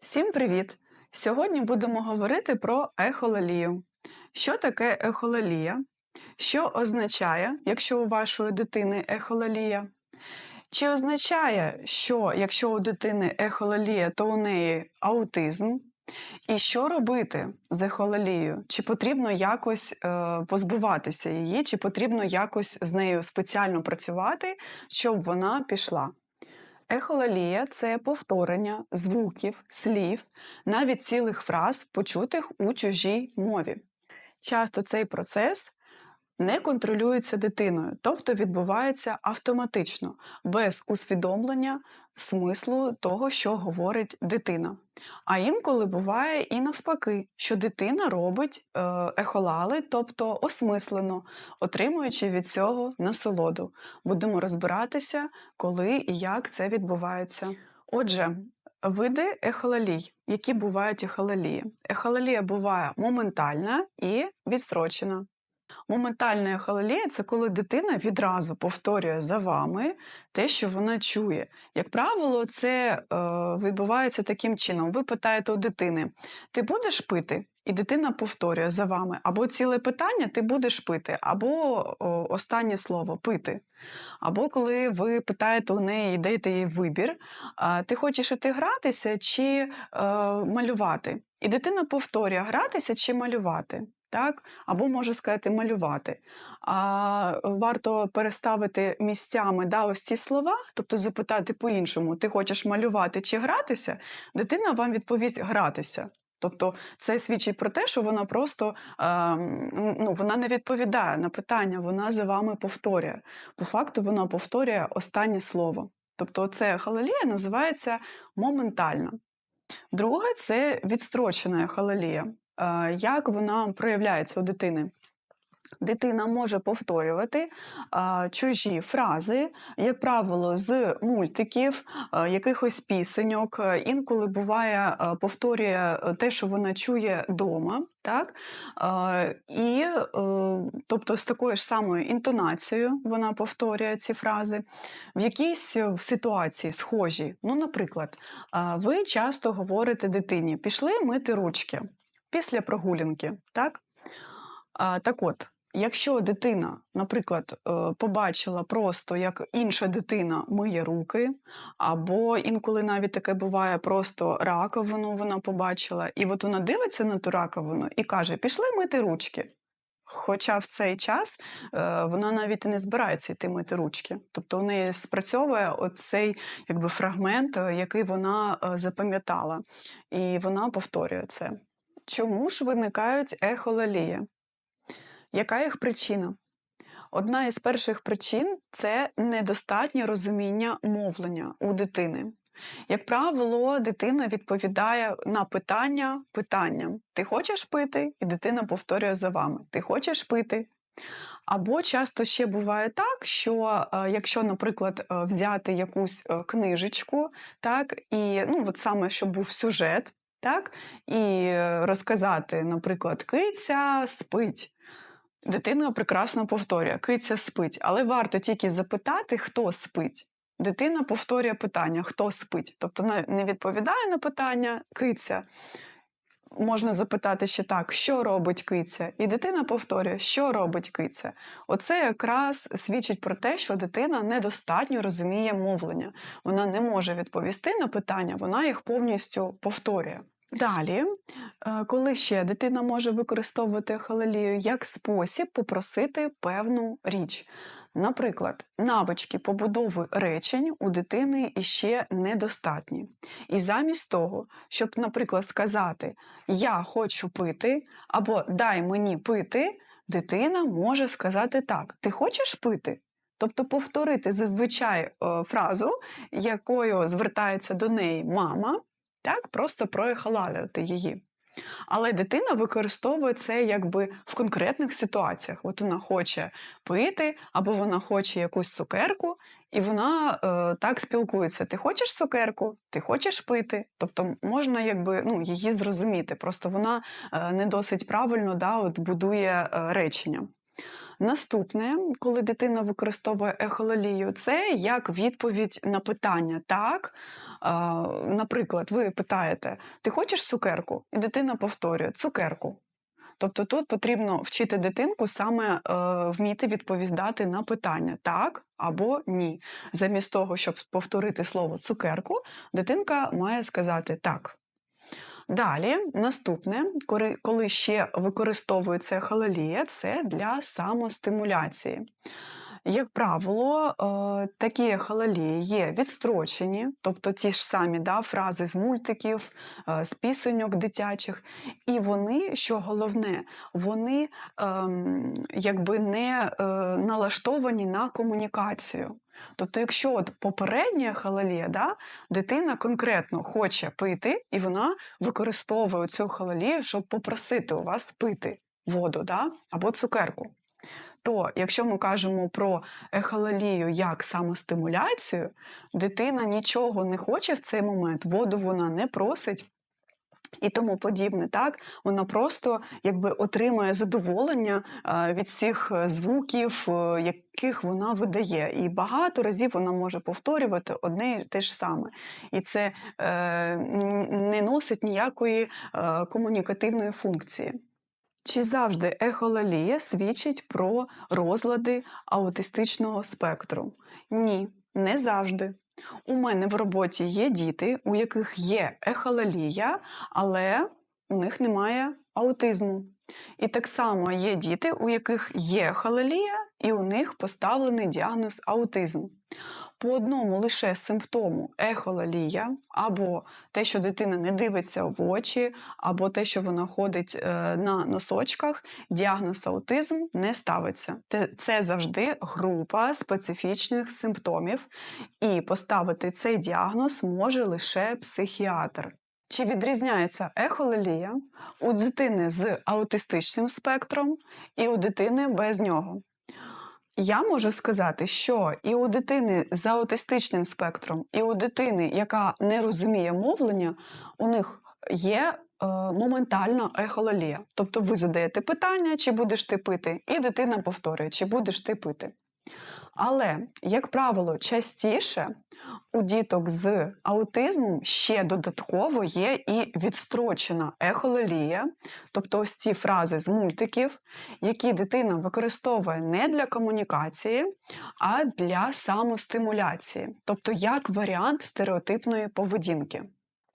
Всім привіт! Сьогодні будемо говорити про ехололію. Що таке ехололія? Що означає, якщо у вашої дитини ехололія? Чи означає, що якщо у дитини ехололія, то у неї аутизм? І що робити з ехололією? Чи потрібно якось е, позбуватися її, чи потрібно якось з нею спеціально працювати, щоб вона пішла? Ехололія це повторення звуків, слів, навіть цілих фраз, почутих у чужій мові. Часто цей процес не контролюється дитиною, тобто відбувається автоматично, без усвідомлення смислу того, що говорить дитина. А інколи буває і навпаки, що дитина робить е, ехолали, тобто осмислено, отримуючи від цього насолоду. Будемо розбиратися, коли і як це відбувається. Отже, види ехолалій. Які бувають ехолалії? Ехолалія буває моментальна і відстрочена. Моментальна ехололія – це коли дитина відразу повторює за вами те, що вона чує. Як правило, це е, відбувається таким чином. Ви питаєте у дитини: ти будеш пити? І дитина повторює за вами або ціле питання ти будеш пити, або о, останнє слово пити. Або коли ви питаєте у неї і даєте їй вибір, ти хочеш іти гратися чи е, малювати. І дитина повторює гратися чи малювати так? або може сказати малювати. А варто переставити місцями да, ось ці слова, тобто запитати по-іншому, ти хочеш малювати чи гратися, дитина вам відповість гратися. Тобто це свідчить про те, що вона просто е, ну, вона не відповідає на питання, вона за вами повторює. По факту вона повторює останнє слово. Тобто, це халалія називається моментальна. Друге це відстрочена халалія. Е, як вона проявляється у дитини. Дитина може повторювати а, чужі фрази, як правило, з мультиків, а, якихось пісеньок. Інколи буває, а, повторює те, що вона чує вдома. Так? А, і, а, е, тобто, з такою ж самою інтонацією вона повторює ці фрази в якійсь ситуації схожі. Ну, Наприклад, а, ви часто говорите дитині: пішли мити ручки після прогулянки. Так, а, так от, якщо дитина, наприклад, е, побачила просто, як інша дитина миє руки, або інколи навіть таке буває просто раковину вона побачила, і от вона дивиться на ту раковину і каже: Пішли мити ручки. Хоча в цей час е, вона навіть і не збирається йти мити ручки. Тобто у неї спрацьовує оцей якби, фрагмент, е, який вона запам'ятала, і вона повторює це. Чому ж виникають ехололії? Яка їх причина? Одна із перших причин це недостатнє розуміння мовлення у дитини. Як правило, дитина відповідає на питання питанням: Ти хочеш пити? І дитина повторює за вами: Ти хочеш пити? Або часто ще буває так, що е, якщо, наприклад, е, взяти якусь е, книжечку, так, і ну, от саме, щоб був сюжет, так? І розказати, наприклад, киця спить. Дитина прекрасно повторює, киця спить, але варто тільки запитати, хто спить. Дитина повторює питання, хто спить. Тобто не відповідає на питання киця. Можна запитати ще так, що робить киця, і дитина повторює, що робить киця. Оце якраз свідчить про те, що дитина недостатньо розуміє мовлення. Вона не може відповісти на питання, вона їх повністю повторює. Далі, е, коли ще дитина може використовувати халелію як спосіб попросити певну річ. Наприклад, навички побудови речень у дитини іще недостатні. І замість того, щоб, наприклад, сказати Я хочу пити або Дай мені пити, дитина може сказати так: Ти хочеш пити? Тобто повторити зазвичай е, фразу, якою звертається до неї мама так, просто проехалалити її. Але дитина використовує це якби в конкретних ситуаціях. От вона хоче пити, або вона хоче якусь цукерку, і вона е, так спілкується: ти хочеш цукерку, ти хочеш пити. Тобто можна якби, ну, її зрозуміти. Просто вона е, не досить правильно да, от будує е, речення. Наступне, коли дитина використовує ехололію, це як відповідь на питання. Так, наприклад, ви питаєте: Ти хочеш цукерку? І дитина повторює цукерку. Тобто тут потрібно вчити дитинку саме е, вміти відповідати на питання так або ні. Замість того, щоб повторити слово цукерку, дитинка має сказати так. Далі, наступне, коли ще використовується ехололія, це для самостимуляції. Як правило, е, такі ехололії є відстрочені, тобто ті ж самі да, фрази з мультиків, е, з пісеньок дитячих, і вони, що головне, вони ем, якби не е, налаштовані на комунікацію. Тобто, якщо от попередня халалія, да, дитина конкретно хоче пити, і вона використовує цю халалію, щоб попросити у вас пити воду да, або цукерку. То, якщо ми кажемо про ехололію як самостимуляцію, дитина нічого не хоче в цей момент, воду вона не просить. І тому подібне, так вона просто якби отримує задоволення е, від цих е, звуків, е, яких вона видає. І багато разів вона може повторювати одне і те ж саме. І це е, не носить ніякої е, комунікативної функції. Чи завжди ехололія свідчить про розлади аутистичного спектру? Ні, не завжди. У мене в роботі є діти, у яких є ехололія, але у них немає аутизму. І так само є діти, у яких є ехололія, і у них поставлений діагноз аутизм. По одному лише симптому ехололія, або те, що дитина не дивиться в очі, або те, що вона ходить е, на носочках, діагноз аутизм не ставиться. Це завжди група специфічних симптомів, і поставити цей діагноз може лише психіатр. Чи відрізняється ехололія у дитини з аутистичним спектром і у дитини без нього? Я можу сказати, що і у дитини з аутистичним спектром, і у дитини, яка не розуміє мовлення, у них є е, моментальна ехололія. Тобто ви задаєте питання, чи будеш ти пити, і дитина повторює, чи будеш ти пити. Але, як правило, частіше у діток з аутизмом ще додатково є і відстрочена ехололія, тобто ось ці фрази з мультиків, які дитина використовує не для комунікації, а для самостимуляції, тобто як варіант стереотипної поведінки.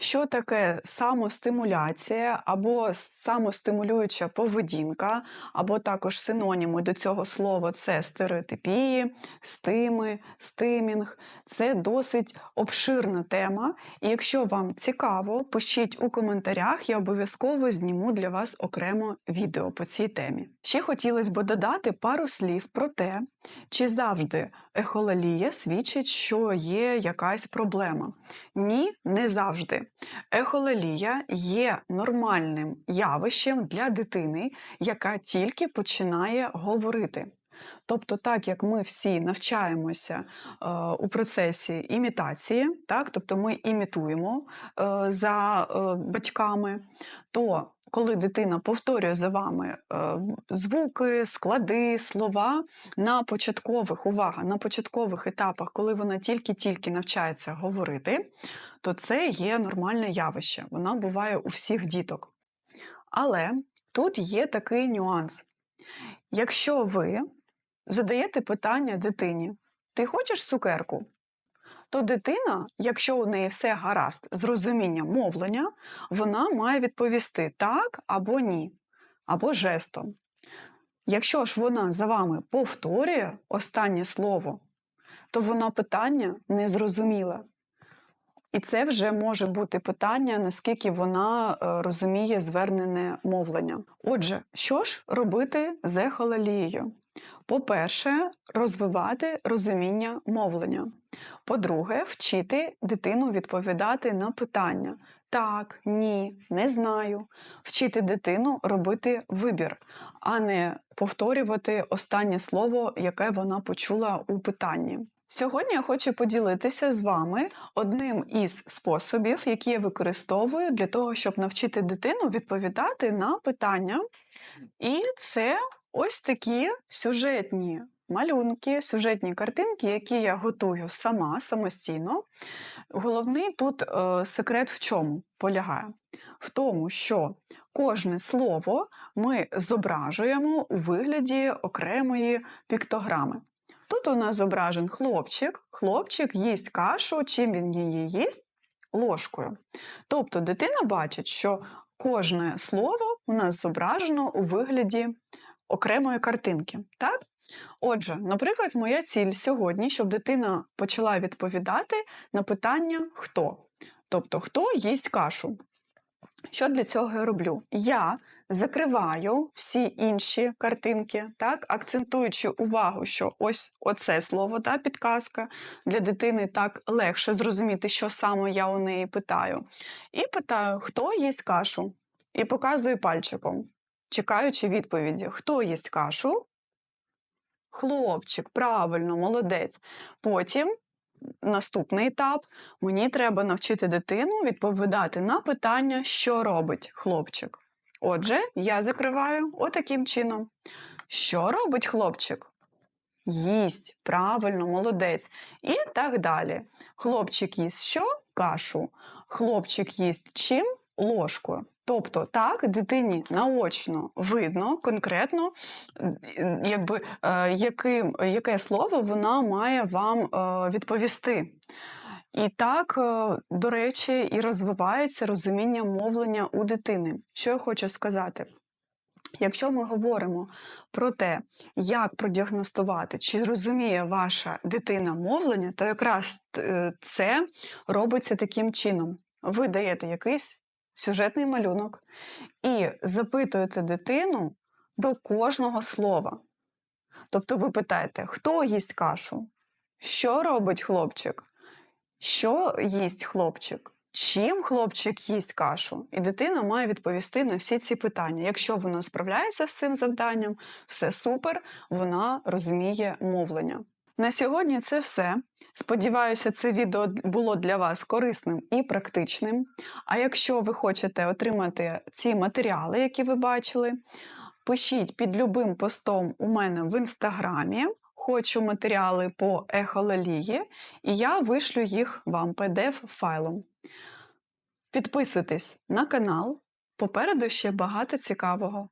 Що таке самостимуляція або самостимулююча поведінка, або також синоніми до цього слова це стереотипії, стими, стимінг. Це досить обширна тема. І якщо вам цікаво, пишіть у коментарях, я обов'язково зніму для вас окремо відео по цій темі. Ще хотілося б додати пару слів про те, чи завжди ехололія свідчить, що є якась проблема. Ні, не завжди. Ехололія є нормальним явищем для дитини, яка тільки починає говорити. Тобто, так як ми всі навчаємося е, у процесі імітації, так, тобто ми імітуємо е, за е, батьками, то коли дитина повторює за вами е, звуки, склади, слова на початкових увага, на початкових етапах, коли вона тільки-тільки навчається говорити, то це є нормальне явище. Вона буває у всіх діток. Але тут є такий нюанс. Якщо ви задаєте питання дитині: Ти хочеш цукерку? То дитина, якщо у неї все гаразд з розумінням мовлення, вона має відповісти так або ні, або жестом. Якщо ж вона за вами повторює останнє слово, то вона питання не зрозуміла. І це вже може бути питання, наскільки вона е, розуміє звернене мовлення. Отже, що ж робити з ехололією? По-перше, розвивати розуміння мовлення. По-друге, вчити дитину відповідати на питання так, ні, не знаю. Вчити дитину робити вибір, а не повторювати останнє слово, яке вона почула у питанні. Сьогодні я хочу поділитися з вами одним із способів, які я використовую для того, щоб навчити дитину відповідати на питання. І це ось такі сюжетні малюнки, сюжетні картинки, які я готую сама самостійно. Головний тут е, секрет в чому полягає? В тому, що кожне слово ми зображуємо у вигляді окремої піктограми. Тут у нас зображен хлопчик. Хлопчик їсть кашу, чим він її їсть? Ложкою. Тобто дитина бачить, що кожне слово у нас зображено у вигляді окремої картинки. Так? Отже, наприклад, моя ціль сьогодні, щоб дитина почала відповідати на питання хто. Тобто, хто їсть кашу. Що для цього я роблю? Я закриваю всі інші картинки, так, акцентуючи увагу, що ось оце слово, та, підказка для дитини так легше зрозуміти, що саме я у неї питаю. І питаю, хто їсть кашу? І показую пальчиком, чекаючи відповіді, хто їсть кашу? Хлопчик, правильно, молодець. Потім наступний етап мені треба навчити дитину відповідати на питання, що робить хлопчик. Отже, я закриваю отаким чином. Що робить хлопчик? Їсть, правильно, молодець. І так далі. Хлопчик їсть що? Кашу. Хлопчик їсть чим? Ложкою. Тобто, так, дитині наочно видно конкретно, якби, е, яким, яке слово вона має вам е, відповісти. І так, е, до речі, і розвивається розуміння мовлення у дитини. Що я хочу сказати? Якщо ми говоримо про те, як продіагностувати, чи розуміє ваша дитина мовлення, то якраз це робиться таким чином. Ви даєте якийсь сюжетний малюнок і запитуєте дитину до кожного слова. Тобто ви питаєте, хто їсть кашу? Що робить хлопчик? Що їсть хлопчик? Чим хлопчик їсть кашу? І дитина має відповісти на всі ці питання. Якщо вона справляється з цим завданням, все супер, вона розуміє мовлення. На сьогодні це все. Сподіваюся, це відео було для вас корисним і практичним. А якщо ви хочете отримати ці матеріали, які ви бачили, пишіть під любим постом у мене в інстаграмі. Хочу матеріали по ехололії, і я вишлю їх вам PDF-файлом. Підписуйтесь на канал, попереду ще багато цікавого.